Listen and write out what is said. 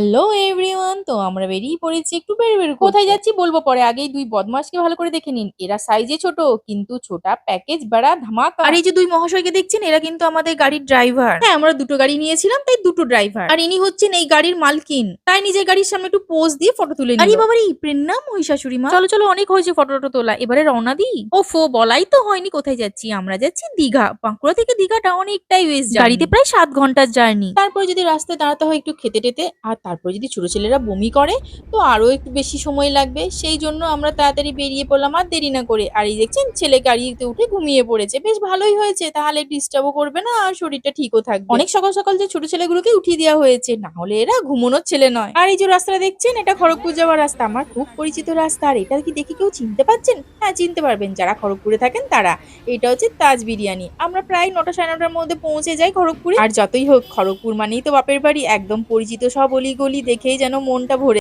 Hello everyone তো আমরা বেরিয়ে পড়েছি একটু বের বের কোথায় যাচ্ছি বলব পরে? আগেই দুই বদমাসকে ভালো করে দেখে নিন। এরা সাইজে ছোট কিন্তু ছোটা প্যাকেজ বাড়া ধামাকা। আর এই যে দুই মহাশয়কে দেখছেন এরা কিন্তু আমাদের গাড়ির ড্রাইভার হ্যাঁ আমরা দুটো গাড়ি নিয়েছিলাম তাই দুটো ড্রাইভার আর ইনি হচ্ছেন এই গাড়ির মালকিন। তাই নিজের গাড়ির সামনে একটু পোজ দিয়ে ফটো তুলে আরে বাবারে প্রেন্নাম ওই শাশুড়ি মা। চলো চলো অনেক হয়েছে ফটো টটো তোলা। এবারে রওনা দিই। ও ফো বলাই তো হয়নি কোথায় যাচ্ছি। আমরা যাচ্ছি দীঘা। বাঁকুড়া থেকে দীঘাটা অনেকটাই ওয়েস্ট গাড়িতে প্রায় সাত ঘণ্টার জার্নি তারপরে যদি রাস্তায় দাঁড়াতে হয় একটু খেতে টেতে আর তারপরে যদি ছোটো ছেলেরা বমি করে, তো আরও একটু বেশি সময় লাগবে। সেই জন্য আমরা তাড়াতাড়ি বেরিয়ে পড়লাম আর দেরি না করে। আর এই দেখছেন, ছেলে গাড়িতে উঠে ঘুমিয়ে পড়েছে। বেশ ভালোই হয়েছে, তাহলে ডিস্টার্বও করবে না আর শরীরটা ঠিকও থাকবে। অনেক সকাল সকাল যে ছোট ছেলেগুলোকে উঠিয়ে দেওয়া হয়েছে, না হলে এরা ঘুমানোর ছেলে নয়। আর এই যে রাস্তাটা দেখছেন, এটা খড়গপুর যাওয়ার রাস্তা। আমার খুব পরিচিত রাস্তা। আর এটা কি দেখে কেউ চিনতে পারছেন? হ্যাঁ চিনতে পারবেন। যারা খড়গপুরে থাকেন তারা। এটা হচ্ছে তাজ বিরিয়ানি। আমরা প্রায় নটা সাড়ে নটার মধ্যে পৌঁছে যাই খড়গপুরে। আর যতই হোক, খড়গপুর মানেই তো বাপের বাড়ি। একদম পরিচিত সব অলি গলি দেখেই যেন মনটা ভরে